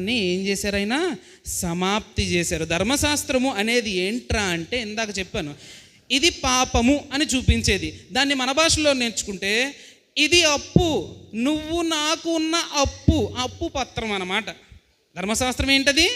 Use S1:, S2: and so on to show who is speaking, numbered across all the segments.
S1: ఏం చేశారు ఆయన సమాప్తి చేశారు. ధర్మశాస్త్రము అనేది ఏంట్రా అంటే ఇందాక చెప్పాను. ఇది పాపము అని చూపించేది. దాన్ని మన భాషలో నేర్చుకుంటే ఇది అప్పు నువ్వు నాకు ఉన్న అప్పు అప్పు పత్రం అన్నమాట. ధర్మశాస్త్రం ఏంటది?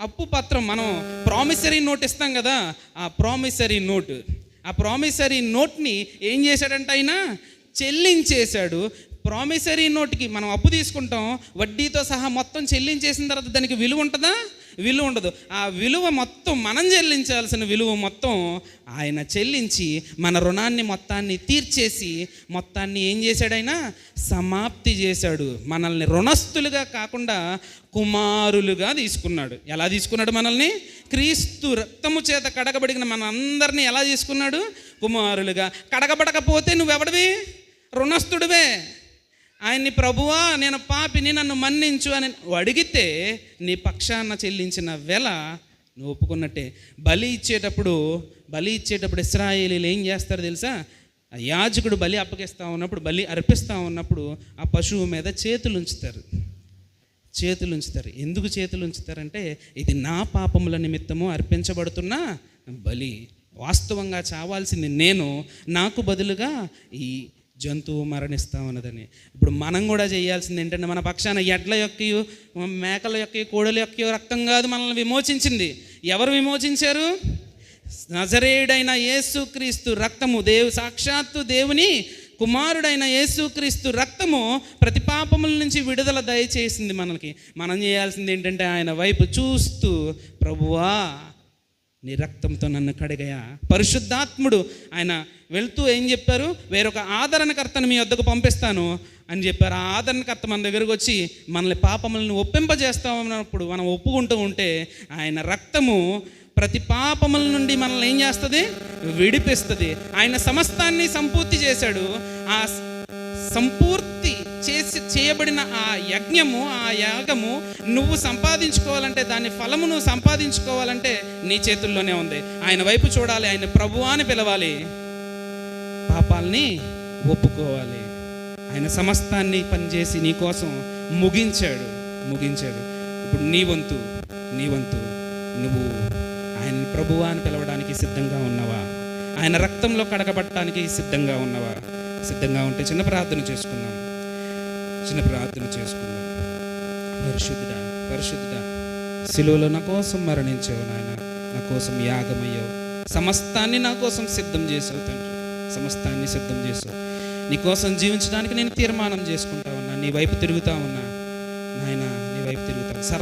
S1: అప్పు పత్రం. మనం ప్రామిసరీ నోట్ ఇస్తాం కదా ఆ ప్రామిసరీ నోట్ ఆ ప్రామిసరీ నోట్ని ఏం చేశాడంట ఆయన? చెల్లించేశాడు. ప్రామిసరీ నోట్కి మనం అప్పు తీసుకుంటాం వడ్డీతో సహా మొత్తం చెల్లించేసిన తర్వాత దానికి విలువ ఉంటుందా? విలువ ఉండదు. ఆ విలువ మొత్తం మనం చెల్లించాల్సిన విలువ మొత్తం ఆయన చెల్లించి మన రుణాన్ని మొత్తాన్ని తీర్చేసి మొత్తాన్ని ఏం చేశాడు ఆయన సమాప్తి చేశాడు. మనల్ని రుణస్థులుగా కాకుండా కుమారులుగా తీసుకున్నాడు. ఎలా తీసుకున్నాడు మనల్ని? క్రీస్తు రక్తము చేత కడగబడిన మనందరినీ ఎలా తీసుకున్నాడు? కుమారులుగా. కడగబడకపోతే నువ్వెవడివి? రుణస్థుడివే. ఆయన్ని ప్రభువా నేను పాపిని నన్ను మన్నించు అని అడిగితే నీ పక్షాన చెల్లించిన వెల నువ్వు ఒప్పుకున్నట్టే. బలి ఇచ్చేటప్పుడు బలి ఇచ్చేటప్పుడు ఇస్రాయేలీలు ఏం చేస్తారు తెలుసా? ఆ యాజకుడు బలి అప్పగిస్తూ ఉన్నప్పుడు బలి అర్పిస్తూ ఉన్నప్పుడు ఆ పశువు మీద చేతులు ఉంచుతారు చేతులు ఉంచుతారు ఎందుకు చేతులు ఉంచుతారంటే ఇది నా పాపముల నిమిత్తము అర్పించబడుతున్న బలి వాస్తవంగా చావాల్సింది నేను. నాకు బదులుగా ఈ జంతువు మరణిస్తా ఉన్నదని ఇప్పుడు మనం కూడా చేయాల్సింది ఏంటంటే మన పక్షాన ఎడ్ల యొక్క మేకల యొక్క కోడల యొక్క రక్తం కాదు మనల్ని విమోచించింది. ఎవరు విమోచించారు? నజరేయుడైన యేసుక్రీస్తు రక్తము. దేవు సాక్షాత్తు దేవుని కుమారుడైన యేసుక్రీస్తు రక్తము ప్రతి పాపముల నుంచి విడుదల దయచేసింది మనకి మనం చేయాల్సింది ఏంటంటే ఆయన వైపు చూస్తూ ప్రభువా నీ రక్తంతో నన్ను కడిగయా? పరిశుద్ధాత్ముడు ఆయన వెళ్తూ ఏం చెప్పారు? వేరొక ఆదరణకర్తను మీ వద్దకు పంపిస్తాను అని చెప్పారు. ఆ ఆదరణకర్త మన దగ్గరకు వచ్చి మనల్ని పాపములను ఒప్పింపజేస్తామన్నప్పుడు మనం ఒప్పుకుంటూ ఉంటే ఆయన రక్తము ప్రతి పాపముల నుండి మనల్ని ఏం చేస్తుంది? విడిపిస్తుంది. ఆయన సమస్తాన్ని సంపూర్తి చేశాడు. ఆ సంపూర్తి చేయబడిన ఆ యజ్ఞము ఆ యాగము నువ్వు సంపాదించుకోవాలంటే దాని ఫలము నువ్వు సంపాదించుకోవాలంటే నీ చేతుల్లోనే ఉంది. ఆయన వైపు చూడాలి ఆయన ప్రభు అని పిలవాలి. పాపాలని ఒప్పుకోవాలి. ఆయన సమస్తాన్ని పనిచేసి నీ కోసం ముగించాడు ముగించాడు. ఇప్పుడు నీ వంతు నీ వంతు. నువ్వు ఆయన ప్రభువా అని పిలవడానికి సిద్ధంగా ఉన్నవా? ఆయన రక్తంలో కడగబట్టడానికి సిద్ధంగా ఉన్నవా? సిద్ధంగా ఉంటే చిన్న ప్రార్థన చేసుకుందాం. చిన్న ప్రార్థన చేసుకుందాం పరిశుద్ధుడా పరిశుద్ధుడా సిలువలో నా కోసం మరణించావు నాయన. నా కోసం యాగమయ్యావు. సమస్తాన్ని నా కోసం సిద్ధం చేసావు తండ్రి. సమస్తాన్ని సిద్ధం చేసావు నీ కోసం జీవించడానికి నేను తీర్మానం చేసుకుంటా ఉన్నా. నీ వైపు తిరుగుతా ఉన్నా. నాయన నీ వైపు తిరుగుతాను సర్వ